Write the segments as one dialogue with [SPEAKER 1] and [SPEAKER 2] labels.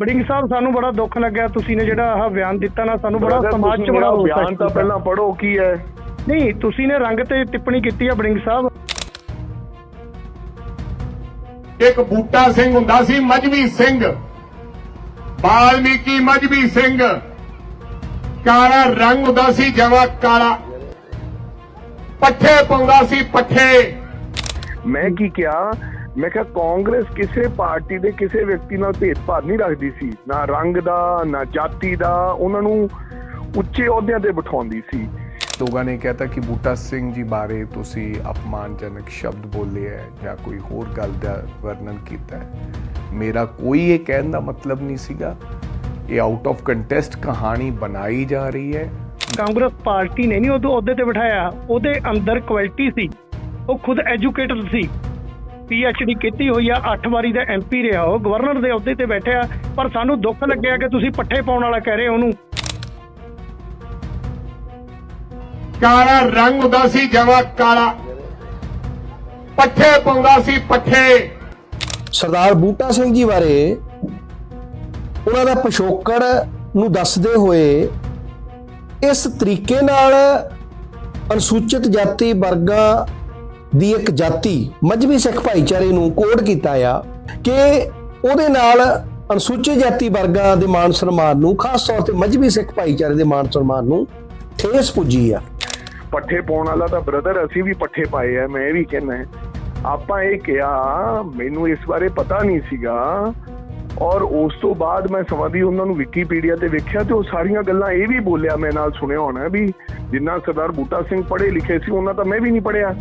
[SPEAKER 1] ਬੜਿੰਗ ਸਾਹਿਬ ਸਾਨੂੰ ਬੜਾ ਦੁੱਖ ਲੱਗਿਆ। ਤੁਸੀਂ ਨੇ ਜਿਹੜਾ ਆਹ ਬਿਆਨ ਦਿੱਤਾ ਨਾ ਸਾਨੂੰ ਬੜਾ ਸਮਾਜ 'ਚ ਬੜਾ ਰੋਸ
[SPEAKER 2] ਬਿਆਨ ਤਾਂ ਪਹਿਲਾਂ ਪੜੋ ਕੀ ਹੈ?
[SPEAKER 1] ਨਹੀਂ ਤੁਸੀਂ ਨੇ ਰੰਗ ਤੇ ਟਿੱਪਣੀ ਕੀਤੀ ਆ ਬੜਿੰਗ ਸਾਹਿਬ।
[SPEAKER 3] ਇੱਕ ਬੂਟਾ ਸਿੰਘ ਹੁੰਦਾ ਸੀ ਮਜਬੀ ਸਿੰਘ। ਬਾਲਮੀਕੀ ਮਜਬੀ ਸਿੰਘ। ਕਾਲਾ ਰੰਗ ਹੁੰਦਾ ਸੀ ਜਵਾ ਕਾਲਾ। ਪੱਠੇ ਪਾਉਂਦਾ ਸੀ ਪੱਠੇ।
[SPEAKER 2] ਮੈਂ ਕੀ ਕਿਹਾ? ਮੈਂ ਕਿਹਾ ਕਾਂਗਰਸ ਕਿਸੇ ਪਾਰਟੀ ਦੇ ਕਿਸੇ ਵਿਅਕਤੀ ਨਾਲ ਭੇਦਭਾਵ ਨਹੀਂ ਰੱਖਦੀ ਸੀ। ਨਾ ਰੰਗ ਦਾ ਨਾ ਜਾਤੀ ਦਾ ਉਹਨਾਂ ਨੂੰ ਉੱਚੇ ਅਹੁਦਿਆਂ ਤੇ ਬਿਠਾਉਂਦੀ ਸੀ।
[SPEAKER 4] ਲੋਕਾਂ ਨੇ ਕਹਿਤਾ ਕਿ ਬੂਟਾ ਸਿੰਘ ਜੀ ਬਾਰੇ ਤੁਸੀਂ ਅਪਮਾਨਜਨਕ ਸ਼ਬਦ ਬੋਲੇ ਹੈ ਜਾਂ ਕੋਈ ਹੋਰ ਗੱਲ ਦਾ ਵਰਣਨ ਕੀਤਾ ਹੈ। ਮੇਰਾ ਕੋਈ ਇਹ ਕਹਿਣ ਦਾ ਮਤਲਬ ਨਹੀਂ ਸੀਗਾ। ਇਹ ਆਊਟ ਆਫ ਕੰਟੈਸਟ ਕਹਾਣੀ ਬਣਾਈ ਜਾ ਰਹੀ ਹੈ।
[SPEAKER 1] ਕਾਂਗਰਸ ਪਾਰਟੀ ਨੇ ਨਹੀਂ ਉਹਦੇ ਅਹੁਦੇ ਤੇ ਬਿਠਾਇਆ। ਉਹਦੇ ਅੰਦਰ ਕੁਆਲਿਟੀ ਸੀ। ਉਹ ਖੁਦ ਐਜੂਕੇਟਡ ਸੀ। ਡੀ ਕੀਤੀ ਹੋਈ ਆ 8 ਵਾਰੀ ਦਾ ਐਮਪੀ ਰਿਹਾ ਉਹ ਗਵਰਨਰ ਦੇ ਅਹੁਦੇ ਤੇ ਬੈਠਿਆ ਪਰ ਸਾਨੂੰ ਦੁੱਖ ਲੱਗਿਆ ਕਿ ਤੁਸੀਂ ਪੱਠੇ ਪਾਉਣ ਵਾਲਾ ਕਹਿ ਰਹੇ ਉਹਨੂੰ।
[SPEAKER 3] ਕਾਲਾ ਰੰਗ ਹੁੰਦਾ ਸੀ ਜਵਾ ਕਾਲਾ। ਪੱਠੇ ਪਾਉਂਦਾ ਸੀ ਪੱਠੇ।
[SPEAKER 5] ਸਰਦਾਰ ਬੂਟਾ ਸਿੰਘ ਜੀ ਬਾਰੇ ਉਹਨਾਂ ਦਾ ਪਿਛੋਕੜ ਨੂੰ ਦੱਸਦੇ ਹੋਏ ਇਸ ਤਰੀਕੇ ਨਾਲ ਅਨੁਸੂਚਿਤ ਜਾਤੀ ਵਰਗਾਂ ਦੀ ਇੱਕ ਜਾਤੀ ਮਜਬੀ ਸਿੱਖ ਭਾਈਚਾਰੇ ਨੂੰ ਕੋਡ ਕੀਤਾ ਆ ਕਿ ਉਹਦੇ ਨਾਲ ਅਨੁਸੂਚਿਤ ਜਾਤੀ ਵਰਗਾਂ ਦੇ ਮਾਣ ਸਨਮਾਨ ਨੂੰ, ਖਾਸ ਤੌਰ ਤੇ ਮਜਬੀ ਸਿੱਖ ਭਾਈਚਾਰੇ ਦੇ ਮਾਣ ਸਨਮਾਨ ਨੂੰ ਠੇਸ ਪੁੱਜੀ ਆ।
[SPEAKER 2] ਪੱਠੇ ਪਾਉਣ ਵਾਲਾ ਤਾਂ ਬ੍ਰਦਰ ਅਸੀਂ ਵੀ ਪੱਠੇ ਪਾਏ ਆ, ਮੈਂ ਵੀ ਕਹਿੰਦਾ ਆਪਾਂ ਇਹ ਕਿਹਾ, ਮੈਨੂੰ ਇਸ ਬਾਰੇ ਪਤਾ ਨਹੀਂ ਸੀਗਾ। ਔਰ ਉਸ ਤੋਂ ਬਾਅਦ ਮੈਂ ਸਮਾਧੀ ਉਹਨਾਂ ਨੂੰ ਵਿਕੀਪੀਡੀਆ ਤੇ ਵੇਖਿਆ ਤੇ ਉਹ ਸਾਰੀਆਂ ਗੱਲਾਂ ਇਹ ਵੀ ਬੋਲਿਆ ਮੈਂ ਨਾਲ ਸੁਣਿਆ ਹੋਣਾ ਵੀ ਜਿੰਨਾ ਸਰਦਾਰ ਬੂਟਾ ਸਿੰਘ ਪੜ੍ਹੇ ਲਿਖੇ ਸੀ, ਉਹਨਾਂ ਤਾਂ ਮੈਂ ਵੀ ਨਹੀਂ ਪੜ੍ਹਿਆ।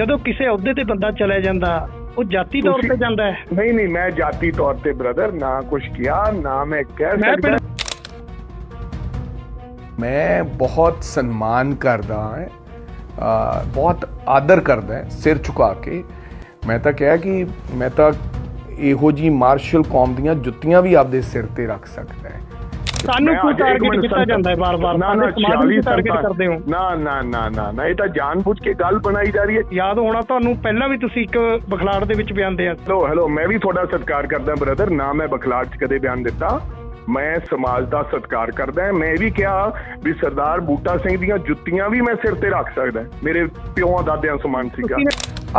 [SPEAKER 1] ਜਦੋਂ ਕਿਸੇ ਅਹੁਦੇ ਤੇ ਬੰਦਾ ਚਲਾ ਜਾਂਦਾ ਉਹ ਜਾਤੀ ਤੌਰ ਤੇ ਜਾਂਦਾ ਹੈ।
[SPEAKER 2] ਨਹੀਂ ਨਹੀਂ ਮੈਂ ਜਾਤੀ ਤੌਰ ਤੇ ਬ੍ਰਦਰ ਨਾ ਕੁਝ ਕਿਹਾ ਨਾ ਮੈਂ ਕਹਿ ਸਕਦਾ।
[SPEAKER 4] ਮੈਂ ਬਹੁਤ ਸਨਮਾਨ ਕਰਦਾ ਹਾਂ ਬਹੁਤ ਆਦਰ ਕਰਦਾ ਹਾਂ ਸਿਰ ਝੁਕਾ ਕੇ। ਮੈਂ ਤਾਂ ਕਿਹਾ ਕਿ ਮੈਂ ਤਾਂ ਇਹੋ ਜੀ ਮਾਰਸ਼ਲ ਕੌਮ ਦੀਆਂ ਜੁੱਤੀਆਂ ਵੀ ਆਪਦੇ ਸਿਰ ਤੇ ਰੱਖ ਸਕਦਾ ਹੈ।
[SPEAKER 1] ਸਾਨੂੰ
[SPEAKER 2] ਇੱਕ
[SPEAKER 1] ਟਾਰਗੇਟ ਕੀਤਾ ਜਾਂਦਾ ਹੈ ਬਾਰ-ਬਾਰ?
[SPEAKER 2] ਨਾ ਨਾ
[SPEAKER 1] ਸਮਾਜ ਨੂੰ
[SPEAKER 2] 46
[SPEAKER 1] ਟਾਰਗੇਟ ਕਰਦੇ ਹੋ?
[SPEAKER 2] ਨਾ ਨਾ ਨਾ ਨਾ ਨਾ ਇਹ ਤਾਂ ਜਾਣਬੁੱਝ ਕੇ ਗੱਲ ਬਣਾਈ ਜਾ ਰਹੀ ਹੈ।
[SPEAKER 1] ਯਾਦ ਹੋਣਾ ਤੁਹਾਨੂੰ ਪਹਿਲਾਂ ਵੀ ਤੁਸੀਂ ਇੱਕ ਬਖਲਾੜ ਦੇ ਵਿੱਚ ਬਿਆਨ ਦਿਆ।
[SPEAKER 2] ਹੈਲੋ ਹੈਲੋ ਮੈਂ ਵੀ ਤੁਹਾਡਾ ਸਤਿਕਾਰ ਕਰਦਾ ਬ੍ਰਦਰ ਨਾ ਮੈਂ ਬਖਲਾਟ 'ਚ ਕਦੇ ਬਿਆਨ ਦਿੱਤਾ। ਮੈਂ ਸਮਾਜ ਦਾ ਸਤਿਕਾਰ ਕਰਦਾ ਹਾਂ। ਮੈਂ ਇਹ ਵੀ ਕਿਹਾ ਵੀ ਸਰਦਾਰ ਬੂਟਾ ਸਿੰਘ ਦੀਆਂ ਜੁੱਤੀਆਂ ਵੀ ਮੈਂ ਸਿਰ ਤੇ ਰੱਖ ਸਕਦਾ ਮੇਰੇ ਪਿਓਾਂ ਦਾਦਿਆਂ ਸਮਾਨ ਸੀਗਾ।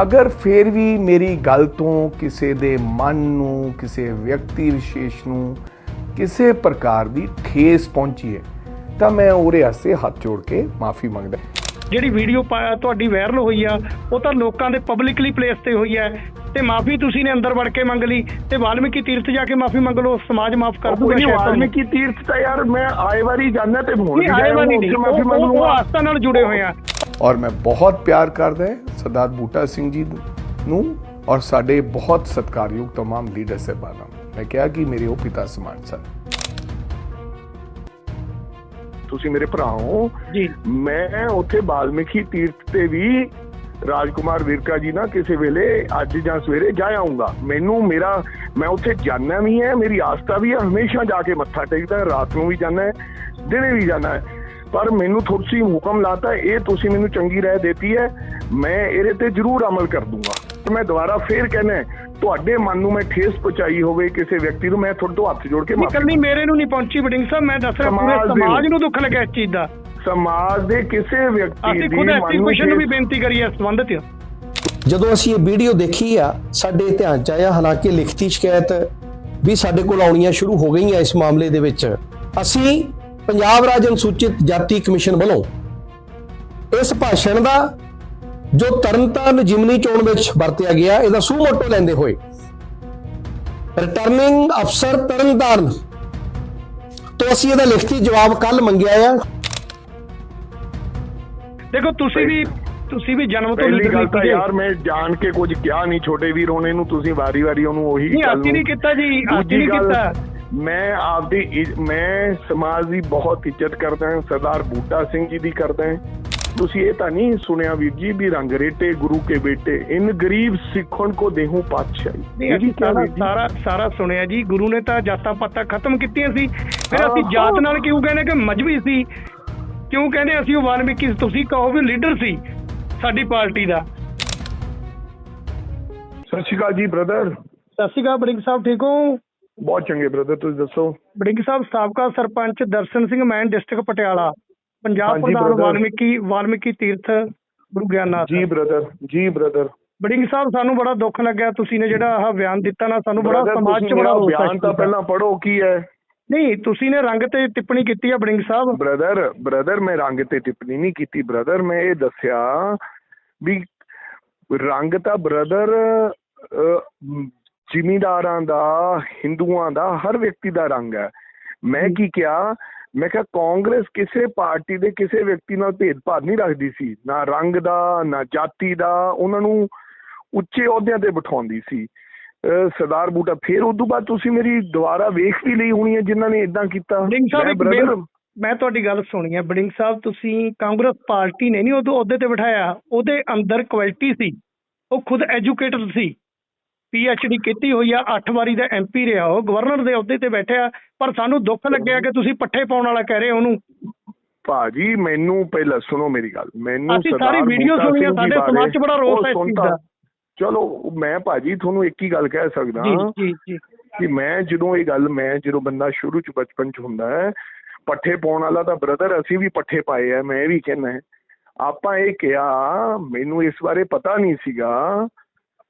[SPEAKER 4] ਅਗਰ ਫਿਰ ਵੀ ਮੇਰੀ ਗੱਲ ਤੋਂ ਕਿਸੇ ਦੇ ਮਨ ਨੂੰ ਕਿਸੇ ਵਿਅਕਤੀ ਵਿਸ਼ੇਸ਼ ਨੂੰ ਕਿਸੇ ਪ੍ਰਕਾਰ ਦੀ ਠੇਸ ਪਹੁੰਚੀ ਹੈ ਤਾਂ ਮੈਂ ਉਹਦੇ ਵਾਸਤੇ ਹੱਥ ਜੋੜ ਕੇ ਮਾਫੀ ਮੰਗਦਾ
[SPEAKER 1] ਜਿਹੜੀ ਵੀਡੀਓ ਤੁਹਾਡੀ ਵਾਇਰਲ ਹੋਈ ਆ ਉਹ ਤਾਂ ਲੋਕਾਂ ਦੇ ਪਬਲਿਕਲੀ ਪਲੇਸ ਤੇ ਹੋਈ ਹੈ ਤੇ ਮਾਫੀ ਤੁਸੀਂ ਨੇ ਅੰਦਰ ਵੜ ਕੇ ਮੰਗ ਲਈ ਤੇ ਵਾਲਮੀਕੀ ਤੀਰਥ ਜਾ ਕੇ ਮਾਫੀ ਮੰਗ ਲਓ ਸਮਾਜ ਮਾਫ ਕਰ ਦੂਗਾ
[SPEAKER 2] ਕੋਈ
[SPEAKER 1] ਸ਼ਾਇਦ ਤੁਹਾਨੂੰ।
[SPEAKER 2] ਵਾਲਮੀਕੀ ਤੀਰਥ ਤਾਂ ਯਾਰ ਮੈਂ ਆਏ ਵਾਰੀ ਜਾਂਦਾ ਤੇ ਹੁਣ
[SPEAKER 1] ਨਹੀਂ ਆਏ ਵਾਲੀ ਨਹੀਂ
[SPEAKER 2] ਮਾਫੀ ਮੰਗ
[SPEAKER 1] ਉਹ- ਉਹ
[SPEAKER 2] ਲੂੰਗਾ
[SPEAKER 1] ਆਸਥਾ ਨਾਲ ਜੁੜੇ ਹੋਏ ਆ
[SPEAKER 4] ਔਰ ਮੈਂ ਬਹੁਤ ਪਿਆਰ ਕਰਦਾ ਹਾਂ ਸਰਦਾਰ ਬੂਟਾ ਸਿੰਘ ਜੀ ਨੂੰ ਔਰ ਸਾਡੇ ਬਹੁਤ ਸਤਿਕਾਰਯੋਗ तमाम ਲੀਡਰ ਸਾਹਿਬਾਨਾਂ ਨੂੰ ਮੈਂ ਕਿਹਾ ਕਿ ਮੇਰੇ ਉਹ ਪਿਤਾ ਸਮਾਨ ਸਨ।
[SPEAKER 2] ਤੁਸੀਂ ਮੇਰੇ ਭਰਾ ਹੋ।
[SPEAKER 1] ਜੀ।
[SPEAKER 2] ਮੈਂ ਉੱਥੇ ਬਾਲਮੀਕੀ ਤੀਰਥ ਤੇ ਵੀ ਰਾਜਕੁਮਾਰ ਵਿਰਕਾ ਜੀ ਨਾਲ ਕਿਸੇ ਵੇਲੇ ਅੱਜ ਜਾਂ ਸਵੇਰੇ ਜਾ ਆਉਂਗਾ। ਮੈਨੂੰ ਮੇਰਾ ਮੈਂ ਉੱਥੇ ਜਾਣਾ ਵੀ ਹੈ ਮੇਰੀ ਆਸਥਾ ਵੀ ਹੈ ਹਮੇਸ਼ਾ ਜਾ ਕੇ ਮੱਥਾ ਟੇਕਦਾ ਰਾਤ ਨੂੰ ਵੀ ਜਾਣਾ ਹੈ ਦਿਨੇ ਵੀ ਜਾਣਾ ਹੈ। ਪਰ ਮੈਨੂੰ ਥੋੜੀ ਹੁਕਮ ਲਾਤਾ ਇਹ ਤੁਸੀਂ ਮੈਨੂੰ ਚੰਗੀ ਰਾਏ ਦਿੱਤੀ ਹੈ ਮੈਂ ਇਹਦੇ ਤੇ ਜ਼ਰੂਰ ਅਮਲ ਕਰ ਦੂੰਗਾ। ਤੇ ਮੈਂ ਦੁਬਾਰਾ ਫੇਰ ਕਹਿਣਾ ਹੈ, ਤੁਹਾਡੇ ਮਨ ਨੂੰ ਮੈਂ ਠੇਸ ਪਹੁੰਚਾਈ ਹੋਵੇ ਕਿਸੇ ਵਿਅਕਤੀ ਨੂੰ ਮੈਂ ਤੁਹਾਡੇ ਤੋਂ ਹੱਥ ਜੋੜ ਕੇ
[SPEAKER 1] ਨਹੀਂ
[SPEAKER 2] ਮਾਫੀ
[SPEAKER 1] ਕੱਲੀ ਮੇਰੇ ਨੂੰ ਨਹੀਂ ਪਹੁੰਚੀ ਬਡਿੰਗ ਸਾਹਿਬ ਮੈਂ ਦੱਸ ਰਿਹਾ ਪੂਰੇ
[SPEAKER 2] ਸਮਾਜ ਨੂੰ।
[SPEAKER 1] ਦੁੱਖ ਲੱਗਿਆ ਇਸ ਚੀਜ਼ ਦਾ
[SPEAKER 2] ਸਮਾਜ ਦੇ ਕਿਸੇ ਵਿਅਕਤੀ
[SPEAKER 1] ਅਸੀਂ
[SPEAKER 2] ਦੀ
[SPEAKER 1] ਖੁਦ
[SPEAKER 2] ਮਨ
[SPEAKER 1] ਐਸਟੀ
[SPEAKER 2] ਨੂੰ
[SPEAKER 1] ਵੀ ਬੇਨਤੀ ਕਰੀ ਹੈ ਇਸ ਸੰਬੰਧ 'ਚ
[SPEAKER 5] ਜਦੋਂ ਅਸੀਂ ਇਹ ਵੀਡੀਓ ਦੇਖੀ ਆ ਸਾਡੇ ਧਿਆਨ ਚ ਆਇਆ ਹਾਲਾਂਕਿ ਲਿਖਤੀ ਸ਼ਿਕਾਇਤ ਵੀ ਸਾਡੇ ਕੋਲ ਆਉਣੀਆਂ ਸ਼ੁਰੂ ਹੋ ਗਈਆਂ ਇਸ ਮਾਮਲੇ ਦੇ ਵਿੱਚ ਅਸੀਂ ਪੰਜਾਬ ਰਾਜ ਅਨੁਸੂਚਿਤ ਜਾਤੀ ਕਮਿਸ਼ਨ ਵੱਲੋਂ ਇਸ ਭਾਸ਼ਣ ਦਾ ਜੋ ਤਰਨਤਾਰਨ ਜਿਮਨੀ ਚੋਣ ਵਿੱਚ ਵਰਤਿਆ ਗਿਆ ਇਹਦਾ ਸੂਮੋਟੋ ਲੈਂਦੇ ਹੋਏ। ਰਿਟਰਨਿੰਗ ਅਫਸਰ ਤਰਨਤਾਰਨ ਤੋਂ ਅਸੀਂ ਇਹਦਾ ਲਿਖਤੀ ਜਵਾਬ ਕੱਲ ਮੰਗਿਆ ਆ।
[SPEAKER 1] ਦੇਖੋ ਤੁਸੀਂ ਵੀ ਤੁਸੀਂ ਵੀ ਜਨਮ ਤੋਂ
[SPEAKER 2] ਪਹਿਲੀ
[SPEAKER 1] ਲੀਡਰ
[SPEAKER 2] ਗੱਲ
[SPEAKER 1] ਨਹੀਂ
[SPEAKER 2] ਤਾਂ। ਯਾਰ ਮੈਂ ਜਾਣ ਕੇ ਕੁਝ ਕਿਹਾ ਨਹੀਂ ਛੋਟੇ ਵੀਰ ਹੋਣੇ ਨੂੰ ਤੁਸੀਂ ਵਾਰੀ-ਵਾਰੀ ਉਹਨੂੰ ਉਹੀ
[SPEAKER 1] ਨਹੀਂ
[SPEAKER 2] ਗੱਲ
[SPEAKER 1] ਨਹੀਂ ਕੀਤਾ ਜੀ
[SPEAKER 2] ਦੂਜੀ
[SPEAKER 1] ਨਹੀਂ ਕੀਤਾ।
[SPEAKER 2] ਮੈਂ ਆਪਦੀ ਮੈਂ ਸਮਾਜ ਦੀ ਬਹੁਤ ਇੱਜ਼ਤ ਕਰਦਾ ਹਾਂ ਸਰਦਾਰ ਬੂਟਾ ਸਿੰਘ ਜੀ ਦੀ ਕਰਦਾ ਹਾਂ। ਤੁਸੀਂ ਇਹ ਤਾਂ ਨਹੀਂ ਸੁਣਿਆ ਵੀਰ ਜੀ ਵੀ ਰੰਗ ਰੇਟੇ ਗੁਰੂ ਕੇ ਬੇਟੇ ਇਨ ਗਰੀਬ ਸਿੱਖਣ ਕੋ ਦੇਹੂ ਪਾਤਸ਼ਾਹੀ। ਇਹ ਵੀ
[SPEAKER 1] ਸਾਰਾ। ਸਾਰਾ ਸਾਰਾ ਸੁਣਿਆ ਜੀ। ਗੁਰੂ ਨੇ ਤਾਂ ਜਾਤਾਂ ਪਾਤਾਂ ਖਤਮ ਕੀਤੀਆਂ ਸੀ। ਫਿਰ ਅਸੀਂ ਜਾਤ। ਨਾਲ ਕਿਉਂ ਕਹਿੰਦੇ ਕਿ ਮਜਬੀ ਸੀ? ਕਿਉਂ ਕਹਿੰਦੇ ਅਸੀਂ ਉਹ ਵਾਲਮੀਕੀ? ਤੁਸੀਂ ਕਹੋ ਵੀ ਲੀਡਰ ਸੀ ਸਾਡੀ ਪਾਰਟੀ ਦਾ।
[SPEAKER 2] ਸਤਿ ਸ਼੍ਰੀ ਅਕਾਲ ਜੀ ਬ੍ਰਦਰ।
[SPEAKER 1] ਸਤਿ ਸ਼੍ਰੀ ਅਕਾਲ ਬੜਿੰਗ ਸਾਹਿਬ ਠੀਕ ਹੋ?
[SPEAKER 2] ਬਹੁਤ ਚੰਗੇ ਬ੍ਰਦਰ ਤੁਸੀਂ ਦੱਸੋ।
[SPEAKER 1] ਬੜਿੰਗ ਸਾਹਿਬ ਸਾਬਕਾ ਸਰਪੰਚ ਦਰਸ਼ਨ ਸਿੰਘ ਮੈਨ ਡਿਸਟ੍ਰਿਕਟ ਪਟਿਆਲਾ। ਪੰਜਾਬ
[SPEAKER 2] ਹਾਂਜੀ,
[SPEAKER 1] ਪ੍ਰਧਾਨ
[SPEAKER 2] brother।
[SPEAKER 1] ਵਾਲਮੀਕੀ ਵਾਲਮੀਕੀ ਤੀਰਥ ਗੁਰੂ ਗਿਆਨਨਾਥ।
[SPEAKER 2] ਜੀ ਬ੍ਰਦਰ ਜੀ ਬ੍ਰਦਰ
[SPEAKER 1] ਬੜਿੰਗ ਸਾਹਿਬ ਸਾਨੂੰ ਬੜਾ ਦੁੱਖ ਲੱਗਿਆ। ਤੁਸੀਂ ਨੇ ਜਿਹੜਾ ਆਹ ਬਿਆਨ ਦਿੱਤਾ ਨਾ ਸਾਨੂੰ ਬੜਾ ਸਮਾਜ 'ਚ ਬੜਾ ਰੋਸ
[SPEAKER 2] ਬਿਆਨ ਤਾਂ। ਪਹਿਲਾਂ ਪੜੋ ਕੀ ਹੈ?
[SPEAKER 1] ਨਹੀਂ ਤੁਸੀਂ ਨੇ ਰੰਗ ਤੇ ਟਿੱਪਣੀ ਕੀਤੀ ਆ ਬੜਿੰਗ ਸਾਹਿਬ।
[SPEAKER 2] ਬ੍ਰਦਰ ਬ੍ਰਦਰ ਮੈਂ ਰੰਗ ਤੇ ਟਿੱਪਣੀ ਨਹੀਂ ਕੀਤੀ ਬ੍ਰਦਰ ਮੈਂ ਇਹ ਦੱਸਿਆ ਵੀ ਰੰਗ ਤਾਂ ਬ੍ਰਦਰ ਜ਼ਿਮੀਂਦਾਰਾਂ ਦਾ ਹਿੰਦੂਆਂ ਦਾ ਹਰ ਵਿਅਕਤੀ ਦਾ ਰੰਗ ਹੈ। ਮੈਂ ਕੀ ਕਿਹਾ? ਮੈਂ ਕਿਹਾ ਕਾਂਗਰਸ ਕਿਸੇ ਪਾਰਟੀ ਦੇ ਕਿਸੇ ਵਿਅਕਤੀ ਨਾਲ ਭੇਦਭਾਵ ਨਹੀਂ ਰੱਖਦੀ ਸੀ। ਨਾ ਰੰਗ ਦਾ ਨਾ ਜਾਤੀ ਦਾ ਉਹਨਾਂ ਨੂੰ ਉੱਚੇ ਅਹੁਦਿਆਂ ਤੇ ਬਿਠਾਉਂਦੀ ਸੀ। ਸਰਦਾਰ ਬੂਟਾ ਫਿਰ ਉਸ ਤੋਂ ਬਾਅਦ ਤੁਸੀਂ ਮੇਰੀ ਦੁਬਾਰਾ ਵੇਖ ਵੀ ਲਈ ਹੋਣੀ ਹੈ ਜਿਨ੍ਹਾਂ ਨੇ ਇਦਾਂ ਕੀਤਾ। ਮੈਂ
[SPEAKER 1] ਤੁਹਾਡੀ ਗੱਲ ਸੁਣੀ ਹੈ। ਬੜਿੰਗ ਸਾਹਿਬ ਤੁਸੀਂ ਕਾਂਗਰਸ ਪਾਰਟੀ ਨੇ ਨਹੀਂ ਉਹਦੇ ਅਹੁਦੇ ਤੇ ਬਿਠਾਇਆ। ਉਹਦੇ ਅੰਦਰ ਕੁਆਲਿਟੀ ਸੀ। ਉਹ ਖੁਦ ਐਜੂਕੇਟਡ ਸੀ। ਡੀ ਕੀਤੀ ਹੋਈ ਆ 8 ਵਾਰੀ ਦਾ ਐਮਪੀ ਰਿਹਾ ਉਹ ਗਵਰਨਰ ਦੇ ਅਹੁਦੇ ਤੇ ਬੈਠਿਆ ਪਰ ਸਾਨੂੰ ਦੁੱਖ ਲੱਗਿਆ ਕਿ ਤੁਸੀਂ ਪੱਠੇ ਪਾਉਣ ਵਾਲਾ ਕਹਿ ਰਹੇ ਉਹਨੂੰ
[SPEAKER 2] ਭਾਜੀ ਮੈਨੂੰ ਪਹਿਲਾਂ ਸੁਣੋ ਮੇਰੀ ਗੱਲ ਮੈਨੂੰ
[SPEAKER 1] ਅਸੀਂ ਸਾਰੀ ਵੀਡੀਓ
[SPEAKER 2] ਬੂਟਾ
[SPEAKER 1] ਸੁਣੀ ਆ,
[SPEAKER 2] ਸਿੰਘ ਜੀ
[SPEAKER 1] ਸਾਡੇ ਸਮਾਜ 'ਚ ਬੜਾ ਰੋਸ ਹੈ ਇਸ ਚੀਜ਼। ਦਾ।
[SPEAKER 2] ਚਲੋ ਮੈਂ ਭਾਜੀ ਤੁਹਾਨੂੰ ਇੱਕ ਹੀ ਗੱਲ ਕਹਿ ਸਕਦਾ
[SPEAKER 1] ਜੀ ਜੀ ਜੀ
[SPEAKER 2] ਕਿ ਮੈਂ ਜਦੋਂ ਇਹ ਗੱਲ ਮੈਂ ਜਦੋਂ ਬੰਦਾ ਸ਼ੁਰੂ ਚ ਬਚਪਨ ਚ ਹੁੰਦਾ ਹੈ ਪੱਠੇ ਪਾਉਣ ਵਾਲਾ ਤਾਂ ਬ੍ਰਦਰ ਅਸੀਂ ਵੀ ਪੱਠੇ ਪਾਏ ਆ ਮੈਂ ਇਹ ਵੀ ਕਹਿੰਦਾ ਆਪਾਂ ਇਹ ਕਿਹਾ ਮੈਨੂੰ ਇਸ ਬਾਰੇ ਪਤਾ ਨਹੀਂ ਸੀਗਾ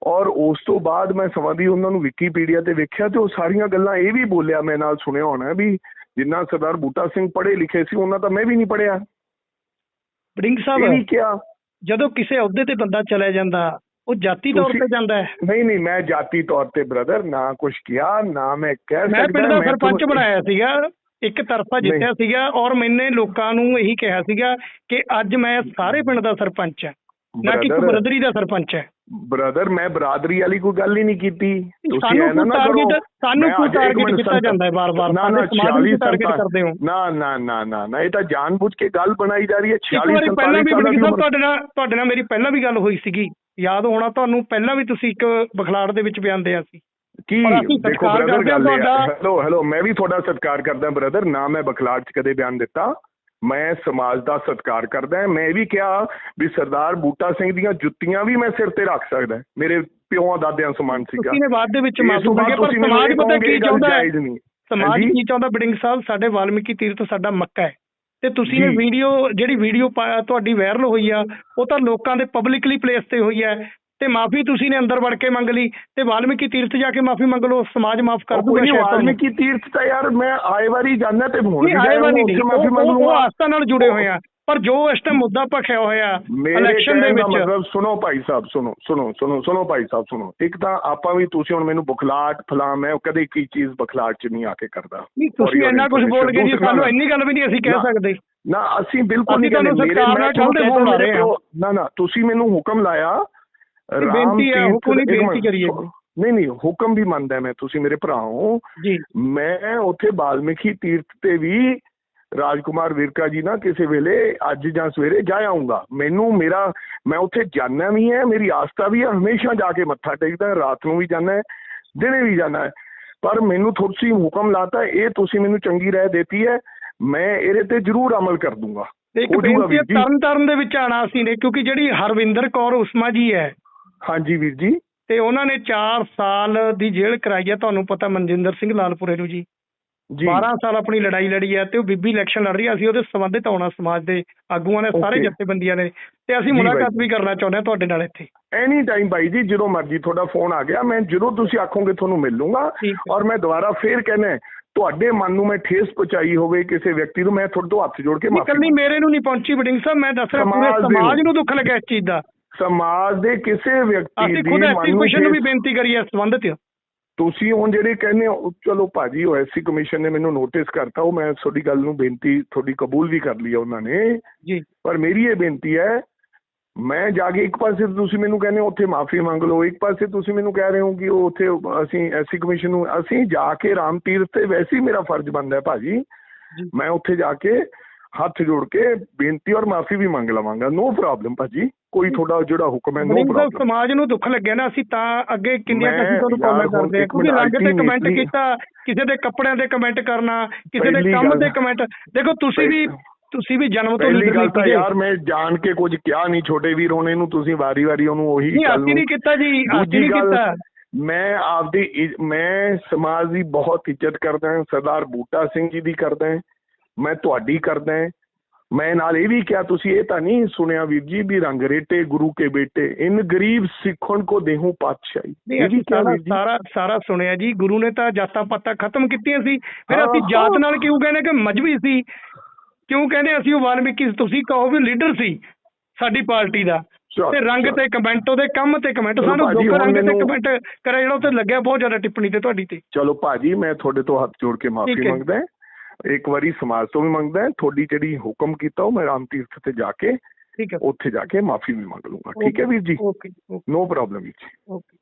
[SPEAKER 2] ਔਰ ਉਸ ਤੋਂ ਬਾਅਦ ਮੈਂ ਸਮਾਧੀ ਉਹਨਾਂ ਨੂੰ ਵਿਕੀਪੀਡੀਆ ਤੇ ਵੇਖਿਆ ਤੇ ਉਹ ਸਾਰੀਆਂ ਗੱਲਾਂ ਇਹ ਵੀ ਬੋਲਿਆ ਮੈਂ ਨਾਲ ਸੁਣਿਆ ਹੋਣਾ ਵੀ ਜਿੰਨਾ ਸਰਦਾਰ ਬੂਟਾ ਸਿੰਘ ਪੜ੍ਹੇ ਲਿਖੇ ਸੀ ਉਹਨਾਂ ਤਾਂ ਮੈਂ ਵੀ ਨਹੀਂ ਇਹ ਵੀ
[SPEAKER 1] ਸਾਹਿਬ
[SPEAKER 2] ਕਿਹਾ।
[SPEAKER 1] ਜਦੋਂ ਕਿਸੇ ਅਹੁਦੇ ਤੇ ਬੰਦਾ ਚਲਾ ਜਾਂਦਾ ਉਹ ਜਾਤੀ ਤੌਰ ਤੇ ਜਾਂਦਾ ਹੈ।
[SPEAKER 2] ਨਹੀਂ ਨਹੀਂ ਮੈਂ ਜਾਤੀ ਤੌਰ ਤੇ ਬ੍ਰਦਰ ਨਾ ਕੁਝ ਕਿਹਾ ਨਾ ਮੈਂ ਕਹਿ
[SPEAKER 1] ਮੈਂ
[SPEAKER 2] ਸਕਦਾ
[SPEAKER 1] ਪਿੰਡ ਦਾ
[SPEAKER 2] ਮੈਂ
[SPEAKER 1] ਸਰਪੰਚ ਬਣਾਇਆ ਸੀਗਾ ਇੱਕ ਤਰਫਾ ਜਿੱਤਿਆ ਸੀਗਾ ਔਰ ਮੈਨੇ ਲੋਕਾਂ ਨੂੰ ਇਹੀ ਕਿਹਾ ਸੀਗਾ ਕਿ ਅੱਜ ਮੈਂ ਸਾਰੇ ਪਿੰਡ ਦਾ ਸਰਪੰਚ ਹਾਂ ਨਾ ਕਿ ਇੱਕ ਬਰਦਰੀ ਦਾ ਸਰਪੰਚ ਹੈ।
[SPEAKER 2] ਬ੍ਰਦਰ ਮੈਂ ਬਰਾਦਰੀ ਵਾਲੀ ਕੋਈ ਗੱਲ ਹੀ ਨਹੀਂ ਕੀਤੀ ਤੁਸੀਂ ਐਂ ਨਾ ਕਰੋ।
[SPEAKER 1] ਸਾਨੂੰ target
[SPEAKER 2] ਮਿੰਟ
[SPEAKER 1] ਕੀਤਾ ਜਾਂਦਾ ਹੈ ਵਾਰ-ਵਾਰ?
[SPEAKER 2] ਨਾ ਨਾ
[SPEAKER 1] ਸਮਾਜ ਨੂੰ
[SPEAKER 2] 46
[SPEAKER 1] target
[SPEAKER 2] ਸੰਤਾਂ-
[SPEAKER 1] ਕਰਦੇ ਹੋ।
[SPEAKER 2] ਨਾ ਨਾ ਨਾ ਨਾ ਨਾ ਇਹ ਤਾਂ ਜਾਣਬੁੱਝ ਕੇ ਗੱਲ ਬਣਾਈ ਜਾ ਰਹੀ ਹੈ
[SPEAKER 1] ਇੱਕ
[SPEAKER 2] 46
[SPEAKER 1] ਵਾਰੀ ਪਹਿਲਾਂ ਵੀ
[SPEAKER 2] 47
[SPEAKER 1] ਬੜੀ
[SPEAKER 2] ਸਾਲਾਂ
[SPEAKER 1] ਸਾਹਿਬ ਤੁਹਾਡੇ ਨਾਲ ਤੁਹਾਡੇ ਨਾਲ ਮੇਰੀ ਪਹਿਲਾਂ ਵੀ ਗੱਲ ਹੋਈ ਸੀਗੀ ਯਾਦ ਹੋਣਾ ਤੁਹਾਨੂੰ ਪਹਿਲਾਂ ਵੀ ਤੁਸੀਂ ਇੱਕ ਬਖਲਾੜ ਦੇ ਵਿੱਚ ਬਿਆਨ ਦਿਆ ਸੀ
[SPEAKER 2] ਕੀ ਦੇਖੋ ਬ੍ਰਦਰ ਗੱਲ ਹੈ। ਹੈਲੋ ਹੈਲੋ ਮੈਂ ਵੀ ਤੁਹਾਡਾ ਸਤਿਕਾਰ ਕਰਦਾ ਬ੍ਰਦਰ ਨਾ ਮੈਂ ਬਖਲਾਟ ਚ ਕਦੇ ਬਿਆਨ ਦਿੱਤਾ ਮੈਂ ਸਮਾਜ ਦਾ ਸਤਿਕਾਰ ਕਰਦਾ ਮੈਂ ਇਹ ਵੀ ਕਿਹਾ ਵੀ ਸਰਦਾਰ ਬੂਟਾ ਸਿੰਘ ਦੀਆਂ ਜੁੱਤੀਆਂ ਵੀ ਮੈਂ ਸਿਰ ਤੇ ਰੱਖ ਸਕਦਾ ਮੇਰੇ ਪਿਓਾਂ ਦਾਦਿਆਂ ਸਮਾਨ ਸੀਗਾ।
[SPEAKER 1] ਤੁਸੀਂ ਨੇ ਬਾਅਦ ਦੇ ਵਿੱਚ ਮਾਫੀ ਮੰਗੀ ਪਰ ਸਮਾਜ
[SPEAKER 2] ਇਹ
[SPEAKER 1] ਪਤਾ ਕੀ
[SPEAKER 2] ਇਹ
[SPEAKER 1] ਚਾਹੁੰਦਾ ਹੈ? ਸਮਾਜ? ਕੀ ਚਾਹੁੰਦਾ ਬੜਿੰਗ ਸਾਹਿਬ? ਸਾਡੇ ਵਾਲਮੀਕੀ ਤੀਰਥ ਸਾਡਾ ਮੱਕਾ ਹੈ। ਤੇ ਤੁਸੀਂ
[SPEAKER 2] ਜੀ।
[SPEAKER 1] ਵੀਡੀਓ ਜਿਹੜੀ ਵੀਡੀਓ ਤੁਹਾਡੀ ਵਾਇਰਲ ਹੋਈ ਆ ਉਹ ਤਾਂ ਲੋਕਾਂ ਦੇ ਪਬਲਿਕਲੀ ਪਲੇਸ ਤੇ ਹੋਈ ਹੈ। ਤੇ ਮਾਫੀ ਤੁਸੀਂ ਨੇ ਅੰਦਰ ਵੜ ਕੇ ਮੰਗ ਲਈ ਤੇ ਵਾਲਮੀਕੀ ਤੀਰਥ ਜਾ ਕੇ ਮਾਫੀ ਮੰਗ ਲਓ ਸਮਾਜ ਮਾਫ ਕਰ ਦੂਗਾ ਸ਼ਾਇਦ।
[SPEAKER 2] ਵਾਲਮੀਕੀ ਤੀਰਥ ਤਾਂ ਯਾਰ ਮੈਂ ਆਏ ਵਾਰੀ ਜਾਂਦਾ ਤੇ ਹੁਣ ਵੀ
[SPEAKER 1] ਆਏ
[SPEAKER 2] ਮੈਂ
[SPEAKER 1] ਨਹੀਂ।
[SPEAKER 2] ਮਾਫ਼ੀ ਮੰਗ ਲੂੰਗਾ।
[SPEAKER 1] ਆਸਥਾ ਨਾਲ ਜੁੜੇ ਹੋਏ ਆ। ਪਰ ਜੋ ਇਸ ਟਾਈਮ ਮੁੱਦਾ ਭਖਿਆ ਹੋਇਆ ਇਲੈਕਸ਼ਨ ਦੇ ਵਿੱਚ।
[SPEAKER 2] ਮਤਲਬ ਸੁਣੋ ਭਾਈ ਸਾਹਿਬ ਸੁਣੋ ਸੁਣੋ ਸੁਣੋ ਸੁਣੋ ਭਾਈ ਸਾਹਿਬ ਸੁਣੋ। ਇੱਕ ਤਾਂ ਆਪਾਂ ਵੀ ਤੁਸੀਂ ਹੁਣ ਮੈਨੂੰ ਬੁਖਲਾਟ ਫਲਾਂ ਮੈਂ ਕਦੇ ਕੀ ਚੀਜ਼ ਬੁਖਲਾਟ ਚ ਨਹੀਂ ਆ ਕੇ ਕਰਦਾ।
[SPEAKER 1] ਨਹੀਂ ਤੁਸੀਂ ਇੰਨਾ ਕੁਝ ਬੋਲ ਗਏ ਜੀ ਸਾਨੂੰ ਇੰਨੀ ਗੱਲ ਵੀ ਨਹੀਂ ਅਸੀਂ ਕਹਿ। ਸਕਦੇ।
[SPEAKER 2] ਨਾ ਅਸੀਂ ਬਿਲਕੁਲ ਨਹੀਂ ਕਹਿੰਦੇ। ਮੇਰੇ ਮੈਂ ਨਾ ਨਾ ਤੁਸੀਂ ਮੈਨੂੰ ਹੁਕਮ ਲਾਇਆ
[SPEAKER 1] ਬੇਨਤੀ ਹੈ, ਹੁਕਮ
[SPEAKER 2] ਇੱਕ
[SPEAKER 1] ਬੇਨਤੀ ਕਰੀਏ।
[SPEAKER 2] ਨਹੀਂ ਨਹੀਂ ਹੁਕਮ ਵੀ ਮੰਨਦਾ ਮੈਂ ਤੁਸੀਂ ਮੇਰੇ ਭਰਾ ਹੋ।
[SPEAKER 1] ਜੀ।
[SPEAKER 2] ਮੈਂ ਉੱਥੇ ਬਾਲਮੀਕੀ ਤੀਰਥ ਤੇ ਵੀ ਰਾਜਕੁਮਾਰ ਵਿਰਕਾ ਜੀ ਨਾਲ ਕਿਸੇ ਵੇਲੇ ਅੱਜ ਜਾਂ ਸਵੇਰੇ ਜਾ ਆਉਂਗਾ ਮੈਨੂੰ ਮੇਰਾ ਮੈਂ ਉੱਥੇ ਜਾਣਾ ਵੀ ਹੈ ਮੇਰੀ ਆਸਥਾ ਵੀ ਹੈ ਹਮੇਸ਼ਾ ਜਾ ਕੇ ਮੱਥਾ ਟੇਕਦਾ ਰਾਤ ਨੂੰ ਵੀ ਜਾਣਾ ਹੈ ਦਿਨੇ ਵੀ ਜਾਣਾ ਹੈ ਪਰ ਮੈਨੂੰ ਤੁਸੀਂ ਹੁਕਮ ਲਾਤਾ ਇਹ ਤੁਸੀਂ ਮੈਨੂੰ ਚੰਗੀ ਰਾਏ ਦਿੱਤੀ ਹੈ ਮੈਂ ਇਹਦੇ ਤੇ ਜ਼ਰੂਰ ਅਮਲ ਕਰ ਦੂੰਗਾ।
[SPEAKER 1] ਇੱਕ ਬੇਨਤੀ। ਤਰਨ ਤਾਰਨ ਦੇ ਵਿੱਚ ਆਣਾ ਸੀ ਨੇ ਕਿਉਂਕਿ ਜਿਹੜੀ ਹਰਵਿੰਦਰ ਕੌਰ ਉਸਮਾ ਜੀ ਹੈ
[SPEAKER 2] ਹਾਂਜੀ ਵੀਰ ਜੀ
[SPEAKER 1] ਤੇ ਉਹਨਾਂ ਨੇ 4 ਸਾਲ ਦੀ ਜੇਲ੍ਹ ਕਰਾਈ ਹੈ ਤੁਹਾਨੂੰ ਪਤਾ ਮਨਜਿੰਦਰ ਸਿੰਘ ਲਾਲਪੁਰੇ ਨੂੰ ਜੀ
[SPEAKER 2] ਜੀ
[SPEAKER 1] 12 ਸਾਲ ਆਪਣੀ ਲੜਾਈ ਲੜੀ ਹੈ ਤੇ ਉਹ ਬੀਬੀ ਇਲੈਕਸ਼ਨ ਲੜ ਰਹੀ ਹੈ ਅਸੀਂ ਉਹਦੇ ਸੰਬੰਧਿਤ ਹੋਣਾ ਸਮਾਜ ਦੇ ਆਗੂਆਂ ਨੇ ਸਾਰੇ. ਜਥੇਬੰਦੀਆਂ ਨੇ ਤੇ ਅਸੀਂ ਮੁਲਾਕਾਤ
[SPEAKER 2] ਬਾਈ।
[SPEAKER 1] ਵੀ ਕਰਨਾ ਚਾਹੁੰਦੇ ਹਾਂ ਤੁਹਾਡੇ ਨਾਲ ਇੱਥੇ
[SPEAKER 2] ਐਨੀ ਟਾਈਮ ਭਾਈ ਜੀ ਜਦੋਂ ਮਰਜ਼ੀ ਤੁਹਾਡਾ ਫੋਨ ਆ ਗਿਆ ਮੈਂ ਜਦੋਂ ਤੁਸੀਂ ਆਖੋਗੇ ਤੁਹਾਨੂੰ ਮਿਲ ਲੂੰਗਾ। ਔਰ ਮੈਂ ਦੁਬਾਰਾ ਫੇਰ ਕਹਿੰਦਾ ਤੁਹਾਡੇ ਮਨ ਨੂੰ ਮੈਂ ਠੇਸ ਪਹੁੰਚਾਈ ਹੋਵੇ ਕਿਸੇ ਵਿਅਕਤੀ ਨੂੰ ਮੈਂ ਤੁਹਾਡੇ ਤੋਂ ਹੱਥ ਜੋੜ ਕੇ ਮਾਫੀ
[SPEAKER 1] ਮੇਰੇ ਨੂੰ ਨਹੀਂ ਪਹੁੰਚੀ ਬਡਿੰਗ ਸਾਹਿਬ ਮੈਂ ਦੱਸ ਰਿਹਾ ਪੂਰੇ
[SPEAKER 2] ਸਮਾਜ। ਨੂੰ
[SPEAKER 1] ਦੁੱਖ ਲੱਗਿਆ ਇਸ ਚੀਜ਼ ਦਾ
[SPEAKER 2] ਸਮਾਜ ਦੇ ਕਿਸੇ ਵਿਅਕਤੀ
[SPEAKER 1] ਅਸੀਂ
[SPEAKER 2] ਦੀ
[SPEAKER 1] ਖੁਦ
[SPEAKER 2] ਮਨ
[SPEAKER 1] ਐਸਸੀ ਕਮਿਸ਼ਨ ਨੂੰ ਵੀ ਬੇਨਤੀ ਕਰੀ ਹੈ ਇਸ ਸੰਬੰਧ 'ਚ।
[SPEAKER 2] ਤੁਸੀਂ ਹੁਣ ਜਿਹੜੇ ਕਹਿੰਦੇ ਹੋ ਚਲੋ ਭਾਜੀ ਉਹ ਐਸਸੀ ਕਮਿਸ਼ਨ ਨੇ ਮੈਨੂੰ ਨੋਟਿਸ ਕਰਤਾ ਉਹ ਮੈਂ ਤੁਹਾਡੀ ਗੱਲ ਨੂੰ ਬੇਨਤੀ ਤੁਹਾਡੀ ਕਬੂਲ ਵੀ ਕਰ ਲਈ ਹੈ ਉਹਨਾਂ ਨੇ।
[SPEAKER 1] ਜੀ।
[SPEAKER 2] ਪਰ ਮੇਰੀ ਇਹ ਬੇਨਤੀ ਹੈ ਮੈਂ ਜਾ ਕੇ ਇੱਕ ਪਾਸੇ ਤੁਸੀਂ ਮੈਨੂੰ ਕਹਿੰਦੇ ਹੋ ਉੱਥੇ ਮਾਫੀ ਮੰਗ ਲਓ ਇੱਕ ਪਾਸੇ ਤੁਸੀਂ ਮੈਨੂੰ ਕਹਿ ਰਹੇ ਹੋ ਕਿ ਉਹ ਉੱਥੇ ਅਸੀਂ ਐਸੀ ਕਮਿਸ਼ਨ ਨੂੰ ਅਸੀਂ ਜਾ ਕੇ ਰਾਮ ਤੀਰਥ ਤੇ ਵੈਸੇ ਹੀ ਮੇਰਾ ਫਰਜ਼ ਬਣਦਾ ਹੈ ਭਾਜੀ। ਮੈਂ ਉੱਥੇ ਜਾ ਕੇ ਹੱਥ ਜੋੜ ਕੇ ਬੇਨਤੀ ਔਰ ਮਾਫੀ ਵੀ ਮੰਗ ਲਵਾਂਗਾ। ਨੋ ਪ੍ਰੋਬਲਮ ਭਾਜੀ। ਕੋਈ ਤੁਹਾਡਾ ਜਿਹੜਾ ਹੁਕਮ ਹੈ ਨੋ ਪ੍ਰੋਬਲਮ
[SPEAKER 1] ਸਮਾਜ ਨੂੰ ਦੁੱਖ ਲੱਗਿਆ ਨਾ ਅਸੀਂ ਤਾਂ ਅੱਗੇ ਕਿੰਨੀਆਂ ਅਸੀਂ ਤੁਹਾਨੂੰ ਕਾਲਾਂ ਕਰਦੇ ਕਿਉਂਕਿ ਰੰਗ ਤੇ ਕਮੈਂਟ ਕੀਤਾ ਕਿਸੇ ਦੇ ਕੱਪੜਿਆਂ ਤੇ ਕਮੈਂਟ ਕਰਨਾ ਕਿਸੇ ਦੇ ਕੰਮ ਤੇ ਕਮੈਂਟ ਦੇਖੋ ਤੁਸੀਂ ਵੀ ਤੁਸੀਂ ਵੀ ਜਨਮ ਤੋਂ ਲੀਡਰ ਨਹੀਂ ਸੀਗੇ।
[SPEAKER 2] ਯਾਰ ਮੈਂ ਜਾਣ ਕੇ ਕੁਝ ਕਿਹਾ ਨਹੀਂ ਛੋਟੇ ਵੀਰ ਹੁਣ ਇਹਨੂੰ ਤੁਸੀਂ ਵਾਰੀ-ਵਾਰੀ ਉਹਨੂੰ ਉਹੀ
[SPEAKER 1] ਨਹੀਂ
[SPEAKER 2] ਗੱਲ
[SPEAKER 1] ਅਸੀਂ
[SPEAKER 2] ਨੂੰ
[SPEAKER 1] ਨਹੀਂ ਕੀਤਾ ਜੀ ਅਸੀਂ ਨਹੀਂ ਕੀਤਾ।
[SPEAKER 2] ਮੈਂ ਆਪਦੀ ਮੈਂ ਸਮਾਜ ਦੀ ਬਹੁਤ ਇੱਜ਼ਤ ਕਰਦਾ ਹਾਂ ਸਰਦਾਰ ਬੂਟਾ ਸਿੰਘ ਜੀ ਦੀ ਕਰਦਾ ਹਾਂ। ਮੈਂ ਤੁਹਾਡੀ ਕਰਦਾ ਮੈਂ ਨਾਲ ਇਹ ਵੀ ਕਿਹਾ ਤੁਸੀਂ ਇਹ ਤਾਂ ਨਹੀਂ ਸੁਣਿਆ ਵੀਰ ਜੀ ਵੀ ਰੰਗ ਰੇਟੇ ਗੁਰੂ ਕੇ ਬੇਟੇ ਇਨ ਗਰੀਬ ਸਿੱਖਣ ਕੋ ਦੇਹੂ ਪਾਤਸ਼ਾਹੀ।
[SPEAKER 1] ਨਹੀਂ
[SPEAKER 2] ਇਹ ਵੀ
[SPEAKER 1] ਅਸੀਂ
[SPEAKER 2] ਕਿਹਾ
[SPEAKER 1] ਸਾਰਾ
[SPEAKER 2] ਵੀਰ ਜੀ।
[SPEAKER 1] ਸਾਰਾ ਸਾਰਾ ਸੁਣਿਆ ਜੀ। ਗੁਰੂ ਨੇ ਤਾਂ ਜਾਤਾਂ ਪਾਤਾਂ ਖਤਮ ਕੀਤੀਆਂ ਸੀ। ਫਿਰ ਅਸੀਂ ਜਾਤ। ਨਾਲ ਕਿਉਂ ਕਹਿੰਦੇ ਕਿ ਮਜਬੀ ਸੀ? ਕਿਉਂ ਕਹਿੰਦੇ ਅਸੀਂ ਉਹ ਵਾਲਮੀਕੀ? ਤੁਸੀਂ ਕਹੋ ਵੀ ਲੀਡਰ ਸੀ ਸਾਡੀ ਪਾਰਟੀ ਦਾ। ਤੇ ਰੰਗ। ਤੇ ਕਮੈਂਟ ਉਹਦੇ ਕੰਮ ਤੇ ਕਮੈਂਟ। ਸਾਨੂੰ ਦੁੱਖ ਰੰਗ ਤੇ ਕਮੈਂਟ ਕਰਿਆ ਜਿਹੜਾ ਉੱਤੇ ਲੱਗਿਆ ਬਹੁਤ ਜ਼ਿਆਦਾ ਟਿੱਪਣੀ ਤੇ ਤੁਹਾਡੀ ਤੇ।
[SPEAKER 2] ਚਲੋ ਭਾਜੀ ਮੈਂ ਤੁਹਾਡੇ ਤੋਂ ਹੱਥ ਜੋੜ ਕੇ ਮਾਫੀ। ਮੰਗਦਾ ਹਾਂ। ਇੱਕ ਵਾਰੀ ਸਮਾਜ ਤੋਂ ਵੀ ਮੰਗਦਾ ਹਾਂ ਤੁਹਾਡੀ ਜਿਹੜੀ ਹੁਕਮ ਕੀਤਾ ਉਹ ਮੈਂ ਰਾਮ ਤੀਰਥ ਤੇ ਜਾ ਕੇ
[SPEAKER 1] ਠੀਕ ਹੈ।
[SPEAKER 2] ਉੱਥੇ ਜਾ ਕੇ ਮਾਫੀ ਵੀ ਮੰਗ ਲੂੰਗਾ ਠੀਕ ਹੈ ਵੀਰ ਜੀ?
[SPEAKER 1] ਓਕੇ
[SPEAKER 2] ਨੋ ਪ੍ਰੋਬਲਮ ਵੀਰ ਜੀ।
[SPEAKER 1] ਓਕੇ